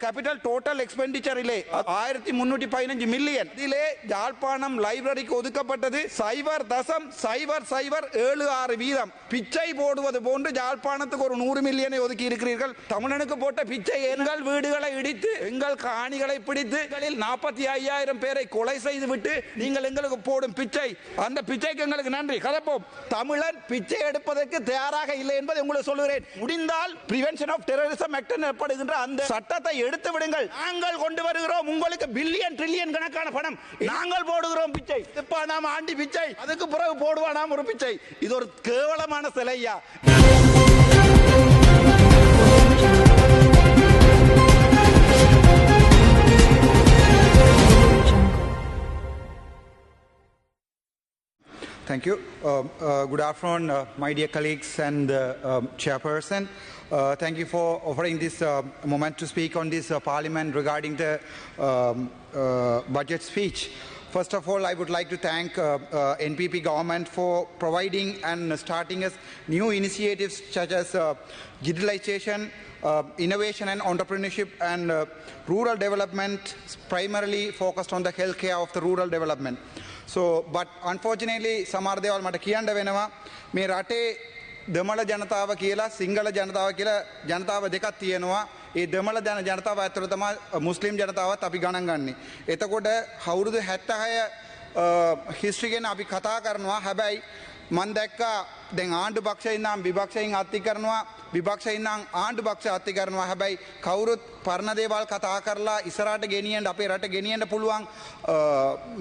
Capital total எக்ஸ்பெண்டிச்சரிலே ஆயிரத்தி முன்னூற்றி பதினஞ்சு மில்லியன் இதிலே யாழ்ப்பாணம் லைப்ரரிக்கு ஒதுக்கப்பட்டது சைபர் தசம் சைபர் சைபர் ஏழு ஆறு வீதம் பிச்சை போடுவது போன்று யாழ்ப்பாணத்துக்கு ஒரு நூறு மில்லியனை ஒதுக்கி இருக்கிறீர்கள் தமிழனுக்கு போட்ட பிச்சை எங்கள் வீடுகளை இடித்து எங்கள் காணிகளை பிடித்து நாற்பத்தி ஐயாயிரம் பேரை கொலை செய்து விட்டு நீங்கள் எங்களுக்கு போடும் பிச்சை அந்த பிச்சைக்கு எங்களுக்கு நன்றி கதப்போம் தமிழன் பிச்சை எடுப்பதற்கு தயாராக இல்லை என்பதை உங்களுக்கு சொல்கிறேன் முடிந்தால் பிரிவென்ஷன் ஆஃப் டெரரிசம் ஆக்ட் எனப்படுகின்ற அந்த சட்டத்தை எடுத்து விடுங்கள். நாங்கள் கொண்டு வருகிறோம் உங்களுக்கு பில்லியன் ட்ரில்லியன் கணக்கான பணம். நாங்கள் போடுகிறோம் பிச்சை. இப்ப நாம் ஆண்டி பிச்சை. அதுக்கு பிறகு போடுவானாம் ஒரு பிச்சை. இது ஒரு கேவலமான சிலையா Thank you. Um, uh, good afternoon, uh, my dear colleagues and uh, um, chairperson. Uh, thank you for offering this uh, moment to speak on this uh, parliament regarding the um, budget speech. First of all, I would like to thank NPP government for providing and starting us new initiatives such as digitalization, uh, innovation and entrepreneurship and rural development primarily focused on the healthcare of the rural development. So, but unfortunately සමහර දේවල් මට කියන්න වෙනවා. මේ රටේ දෙමළ ජනතාව කියලා සිංහල ජනතාව කියලා ජනතාව දෙකක් තියෙනවා. ඒ දෙමළ ජන ජනතාව ඇතුළ තමයි මුස්ලිම් ජනතාවත් අපි ගණන් ගන්නේ. එතකොට අවුරුදු 76 හිස්ට්‍රි ගැන අපි කතා කරනවා. හැබැයි මන් දැක්කා දැන් ආණ්ඩු පක්ෂයෙන් නම් විපක්ෂයෙන් අත්ති කරනවා. විපක්ෂයෙන් නම් ආණ්ඩු පක්ෂ අත්ති කරනවා. හැබැයි කවුරුත් පරණ දේවල් කතා කරලා ඉස්සරහට ගෙනියන්න අපේ රට ගෙනියන්න පුළුවන්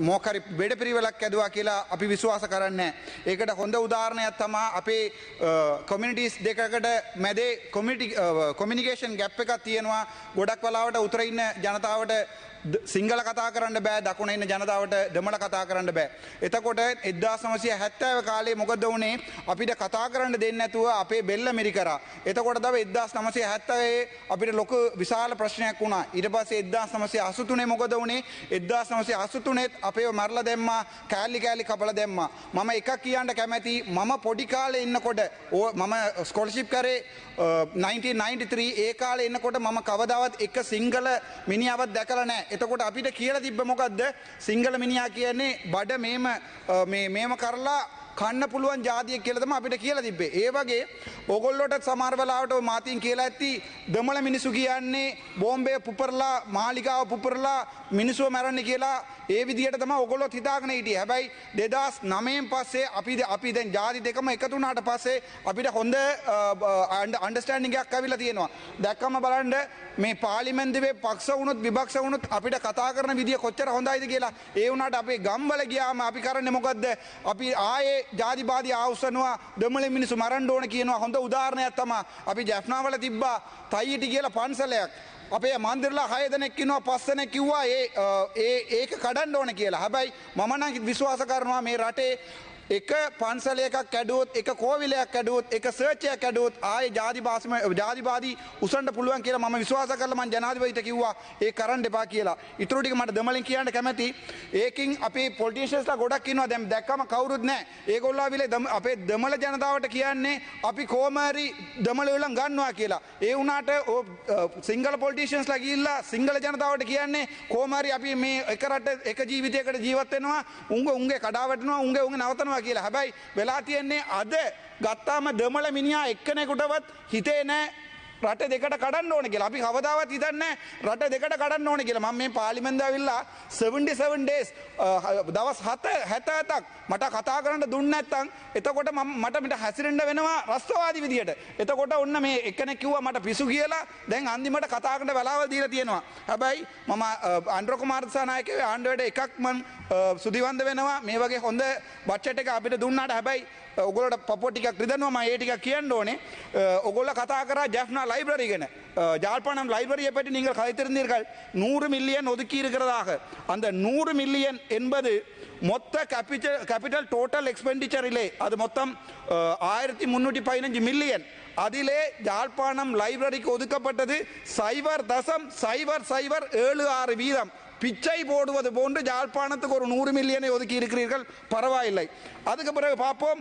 මොකරි වෙඩ පිරිවෙලක් ඇදවා කියලා අපි විශ්වාස කරන්නේ ඒකට හොඳ උදාහරණයක් තමා අපේ කොමිනිටිස් දෙකකට මැදේ කොමිනිකේෂන් ගැප් එකක් තියෙනවා. ගොඩක් වලාවට උතර ඉන්න ජනතාවට සිංහල කතා කරන්න බෑ දකුණ ඉන්න ජනතාවට දෙමළ කතා කරන්න බෑ. එතකොට එදදා සමසය හැත්තෑව කාලේ මොකද වනේ අපිට කතා කරන්න දෙන්න ඇතුව අපේ බෙල්ල මිරි කර. එතකොට දව එදදාස් නමසේ හැත්තවේ අපිට ලොක විශාල ප්‍රශ්නයක් වුණා ඉට පස එදදා සමසේ අසුතුනේ මොකද වනේ එදදා සමසේ අසුතුනෙත් අපේ මරල දෙම්ම කෑල්ලි කෑලි කපල දෙම්ම. මම එක කියන්න කැමැති මම පොඩිකාල ඉන්නකොට ඕ මම ස්කොලශිප් කරේ 1993 ඒ කාල එන්නකොට මම කවදාවත් එක සිංහල මිනිියාවත් දැකල නෑ එතකොට අපිට කියල තිබ්බ මොකක්ද සිංහල මිනිා කියන්නේ බඩ මේම මේම කරලා කන්න පුළුවන් ජාතිය කියලතම අපිට කියලා තිබේ ඒ වගේ ඔගොල්ලොට සමාර්වලාට මාතින් කියලා ඇත්ති දමල මිනිසු කියන්නේ බෝම්බය පුපරලා මාලිකාව පුපරලා මිනිසුව මැරන්න කියලා ඒ විදිහට තම ඔගොලොත් හිතාගෙන හිටිය. හැබැයි දෙදස් නමයෙන් පස්සේ අපි අපි දැන් ජාති දෙකම එකතුනාට පස්සේ අපිට හොඳ අන්ඩස්ටෑන්ඩිගයක් ඇවිල තියෙනවා. දැක්කම බලන්ඩ මේ පාලිමෙන්දවේ පක්ෂ වුණුත් විභක්ෂ වුණුත් අපිට කතා කරන විදිිය කොච්චර හොඳයිද කියලා. ඒ වුණට අපේ ගම්බල ගියාම අපි කරන්න මොකක්ද අපි ආයේ ජාතිබාධ අවසනවා දෙමල මිනිසු මරන්ඩ ඕන කියනවා. හොඳ උදාරණයක් තම අපි ජැෆ්නාවල තිබ්බා තයිටි කියලා පන්සලයක්. අපේ මන්දිරලා හයදනෙක්කිනවා පස්සන කිව්වා ඒ ඒක කඩන්ඩ ඕන කියලා. හැබැයි මමනං විශ්වාස කරනවා මේ රටේ එක පන්සල එකක් ඇඩුවොත් එක කෝවිලයක් ඇඩුවොත් එක සර්චයක් ඇඩුවොත් ආයේ ජාතිවාසම ජාතිවාදී උසන්න පුළුවන් කියලා මම විශ්වාස කරලා මම ජනාධිපතිට කිව්වා ඒ කරන්න එපා කියලා. ඊටු ටික මට දෙමළෙන් කියන්න කැමැති. ඒකින් අපි පොලිටිෂියන්ස්ලා ගොඩක් ඉන්නවා දැන් දැක්කම කවුරුත් නැහැ. ඒගොල්ලෝ ආවිලේ අපේ දෙමළ ජනතාවට කියන්නේ අපි කොහමරි දෙමළ වෙලන් ගන්නවා කියලා. ඒ වුණාට සිංගල පොලිටිෂියන්ස්ලා ගිහිල්ලා සිංගල ජනතාවට කියන්නේ කොහමරි අපි මේ එක රට එක ජීවිතයකට ජීවත් වෙනවා. උංග උංගේ කඩාවැටෙනවා උංගේ උංගේ නවතනවා කියලා. හැබැයි වෙලා තියෙන්නේ අද ගත්තාම දමල මිනිා එක්කනෙකුටවත් හිතේ නෑ රට දෙකට කඩන්න ඕන කියලා. අපි කවදාවත් හිතන්න රට දෙකට කඩන්න ඕන කියලා. මම මේ පාලිමෙන්ද ඇවිල්ලා 77 days දවස් 7 70ක් මට කතා කරන්න දුන්න නැත්තම් එතකොට මම මට මිට හැසිරෙන්න වෙනවා රස්තවාදී විදියට. එතකොට ඔන්න මේ එකෙනෙක් කිව්වා මට පිසු කියලා. දැන් අන්තිමට කතා කරන්න වෙලාවල් දීලා තියෙනවා. හැබැයි මම අන්ඩ්‍ර කුමාර දිසානායකගේ ආණ්ඩුවට එකක් මම සුදිවන්ද වෙනවා. මේ වගේ හොඳ බච්චට් එක අපිට දුන්නාට හැබැයි ඔගොලට පොටික් රිදනවා ම ඒටික කියන්න ඕනේ ඔගොල්ල කතා කර ජැ්නා லைப்ரரி ගැන ஜாழ்ப்பாணம் லைப்ரரியை பற்றி நீங்கள் கதைத்திருந்தீர்கள் நூறு மில்லியன் ஒதுக்கி இருக்கிறதாக அந்த நூறு மில்லியன் என்பது மொத்த கேபிட்டல் கேபிட்டல் டோட்டல் எக்ஸ்பெண்டிச்சரிலே அது மொத்தம் ஆயிரத்தி முன்னூற்றி பதினஞ்சு மில்லியன் அதிலே யாழ்ப்பாணம் லைப்ரரிக்கு ஒதுக்கப்பட்டது சைபர் தசம் சைபர் சைபர் ஏழு ஆறு வீதம் பிச்சை போடுவது போன்று யாழ்ப்பாணத்துக்கு ஒரு நூறு மில்லியனை ஒதுக்கி இருக்கிறீர்கள் பரவாயில்லை அதுக்கு பிறகு பார்ப்போம்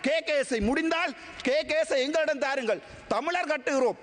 கே கேஸை முடிந்தால் கே கேஸை எங்களிடம் தாருங்கள். தமிழர் கட்டுகிறோம்.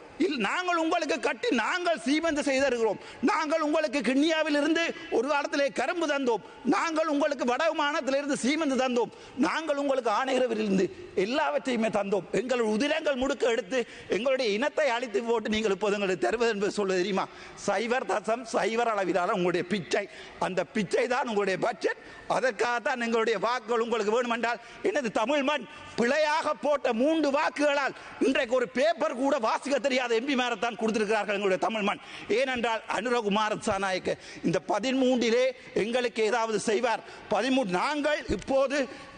நாங்கள் உங்களுக்கு கட்டி நாங்கள் சீமந்து செய்திருக்கிறோம் நாங்கள் உங்களுக்கு கிண்ணியாவில் இருந்து ஒரு காலத்திலே கரும்பு தந்தோம். நாங்கள் உங்களுக்கு வடமானத்திலிருந்து சீமந்து தந்தோம். நாங்கள் உங்களுக்கு ஆணையிறவிலிருந்து எல்லாவற்றையுமே தந்தோம். எங்கள் உதிரங்கள் முடுக்க எடுத்து எங்களுடைய இனத்தை அழித்து போட்டு நீங்கள் இப்போது எங்களுக்கு தருவது என்பது சொல்ல தெரியுமா? சைவர் தசம் சைவர் அளவிலான உங்களுடைய பிச்சை. அந்த பிச்சை தான் உங்களுடைய பட்ஜெட் அதற்காகத்தான் எங்களுடைய வாக்குகள் உங்களுக்கு வேணுமென்றால் எனது தமிழ் மண் பிழையாக போட்ட மூன்று வாக்குகளால் இன்றைக்கு ஒரு பேப்பர் கூட வாசிக்க தெரியாத எம்பி மேரத்தான் கொடுத்திருக்கிறார்கள் எங்களுடைய தமிழ் மண். ஏனென்றால் அனுரகுமார் சாநாயக்க இந்த பதிமூன்றிலே எங்களுக்கு ஏதாவது செய்வார். பதிமூன்று நாங்கள் இப்போது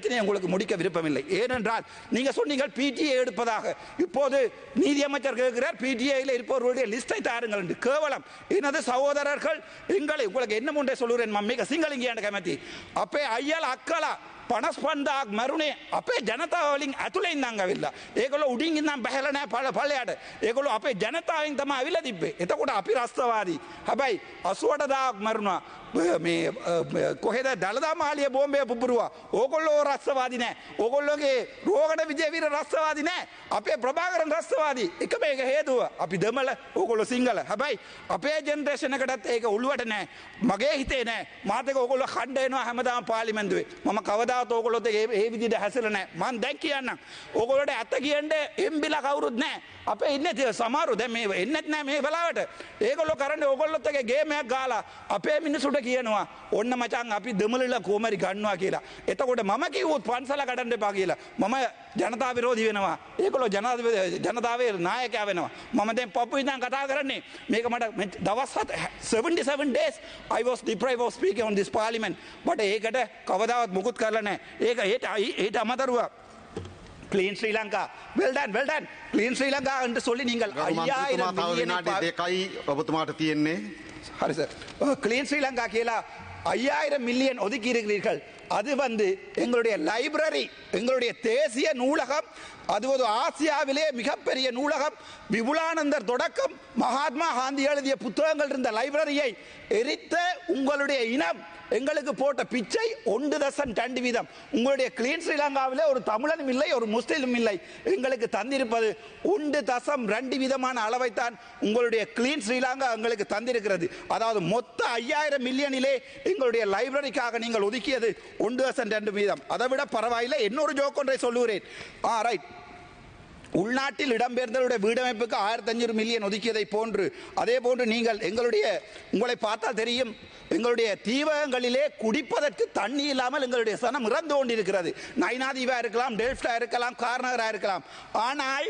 பிரச்சனையை உங்களுக்கு முடிக்க விருப்பமில்லை ஏனென்றால் நீங்க சொன்னீங்க பிடிஏ எடுப்பதாக இப்போது நீதியமைச்சர் கேட்கிறார் பிடிஏயில் இருப்பவர்களுடைய லிஸ்டை தாருங்கள் என்று கேவலம் எனது சகோதரர்கள் எங்களை உங்களுக்கு என்ன முன்னே சொல்லுகிறேன் மம்மிக சிங்களிங்க கமத்தி அப்பே ஐயல் அக்கலா පනස්පන්දාක් මරුණේ අපේ ජනතාවලින් ඇතුළෙන් නංගවිල්ලා ඒකොල උඩින් ඉන්නම් බැහල නෑ පල පලයට ඒකොල අපේ ජනතාවෙන් තම අවිල තිබේ එතකොට අපි රස්තවාදී හැබැයි අසුවටදාක් මරුණා මේ කොහෙද දළදා මාලිය බෝම්බය පුපුරුවා? ඕකොල්ලෝ රස්සවාදි නෑ. ඕකොල්ලොගේ රෝගට විජයවීර රස්සවාදි නෑ. අපේ ප්‍රභාකරන් රස්සවාදී. එක මේක හේතුව. අපි දෙමල ඕකොල්ලො සිංහල. හැබැයි අපේ ජෙන්ට්‍රේෂණකටත් ඒක උළුවට නෑ. මගේ හිතේ නෑ. මාතක ඔකොල්ල කණ්ඩයනවා හැමදාම පාලිමැන්දුවේ මම කවදාත් ඕකොලොත් ඒ විදිට හැසල නෑ. මන් දැක් කියන්න ඕකොලට ඇත්ත කියන්ට එම්බිල කවුරුත් නෑ. අප ඉන්න තිය සමාරු දැ මේ එන්නත් නෑ මේ බලාවට ඒකොල්ලො කරන්න ඔකොල්ලොත්තගේ ගේමයක් ගාලා. අපේ මිනිසුට කියනවා ඔන්න මචන් අපි දෙමලල කෝමරි ගන්නවා කියලා. එතකොට මම කිව්වොත් පන්සල කඩන්න එපා කියලා. මම ජනතා විරෝධී වෙනවා. ඒකලෝ ජනතාවේ නායකයා වෙනවා. මම දැන් පපු ඉඳන් කතා කරන්නේ. මේක මට දවස් 77 days I was deprived of speaking on this parliament. බට ඒකට කවදාවත් මුකුත් කරලා නැහැ. ඒක ඒට ඒට අමතරුවා clean Sri Lanka well done well done clean Sri ලංකාන්ට සොලි නිගල් අයියායි දෙකයි ඔබතුමාට තියෙන්නේ ஹரி சார். கிளீன் ஸ்ரீலங்கா கீழே ஐயாயிரம் மில்லியன் ஒதுக்கி இருக்கிறீர்கள். அது வந்து எங்களுடைய லைப்ரரி எங்களுடைய தேசிய நூலகம் அது ஒரு ஆசியாவிலே மிகப்பெரிய நூலகம் விபுலானந்தர் தொடக்கம் மகாத்மா காந்தி எழுதிய புத்தகங்கள் இருந்த லைப்ரரியை எரித்த உங்களுடைய இனம் எங்களுக்கு போட்ட பிச்சை ஒன்று தசம் ரெண்டு வீதம். உங்களுடைய கிளீன் ஸ்ரீலங்காவிலே ஒரு தமிழனும் இல்லை ஒரு முஸ்லீமும் இல்லை. எங்களுக்கு தந்திருப்பது ஒன்று தசம் ரெண்டு விதமான அளவைத்தான் உங்களுடைய கிளீன் ஸ்ரீலங்கா எங்களுக்கு தந்திருக்கிறது. அதாவது மொத்த ஐயாயிரம் மில்லியனிலே எங்களுடைய லைப்ரரிக்காக நீங்கள் ஒதுக்கியது ஒன்று தசம் ரெண்டு வீதம். அதை விட பரவாயில்லை இன்னொரு ஜோக் ஒன்றை சொல்லுகிறேன். ஆ ரைட் உள்நாட்டில் இடம்பெயர்ந்தவருடைய வீடமைப்புக்கு ஆயிரத்தி அஞ்சூறு மில்லியன் ஒதுக்கியதை போன்று அதே போன்று நீங்கள் எங்களுடைய உங்களை பார்த்தால் தெரியும் எங்களுடைய தீவகங்களிலே குடிப்பதற்கு தண்ணி இல்லாமல் எங்களுடைய சனம் இறந்து கொண்டிருக்கிறது. நைனாதீவாக இருக்கலாம் டெல்ஃப்டா இருக்கலாம் கார்னகரா இருக்கலாம். ஆனால்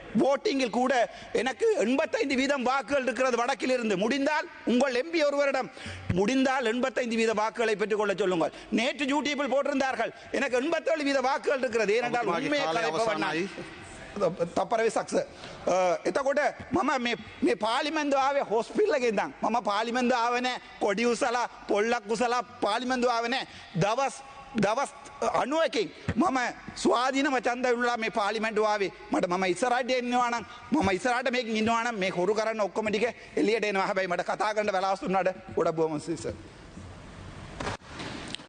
ஓட்டிங்கில் கூட எனக்கு எண்பத்தைந்து வீதம் வாக்குகள் இருக்கிறது வடக்கில் இருந்து முடிந்தால் உங்கள் எம்பி ஒருவரிடம் முடிந்தால் எண்பத்தைந்து வீத வாக்குகளை பெற்றுக்கொள்ள சொல்லுங்கள் நேற்று யூடியூப்பில் போட்டிருந்தார்கள் எனக்கு எண்பத்தேழு வீத வாக்குகள் இருக்கிறது ஏனென்றால் உண்மையை கலைப்பவன் తప్పరవి సక్సెస్ එතකොට மே මේ පාලිමෙන්ද ආවේ හොස්පිල්ලගෙන්දම් මම පාලිමෙන්ද ආවනෑ කොඩි උසලා பொள்ள குசலா பாலிமந்து ஆவனே தவஸ் දවස් අනුවකින් මම ස්වාධීනම චන්ද උල්ලා මේ පාලිමෙන්ටුවාවේ මට මම ඉස්සරට එන්නවානම් මම ඉස්සරට මේක ඉන්නවානම් මේ හොරු කරන්න ඔක්කොමටික එලියට එනවා. හැබැයි මට කතා කරන්න වෙලාස්තුන්නට ගොඩ බෝමසිස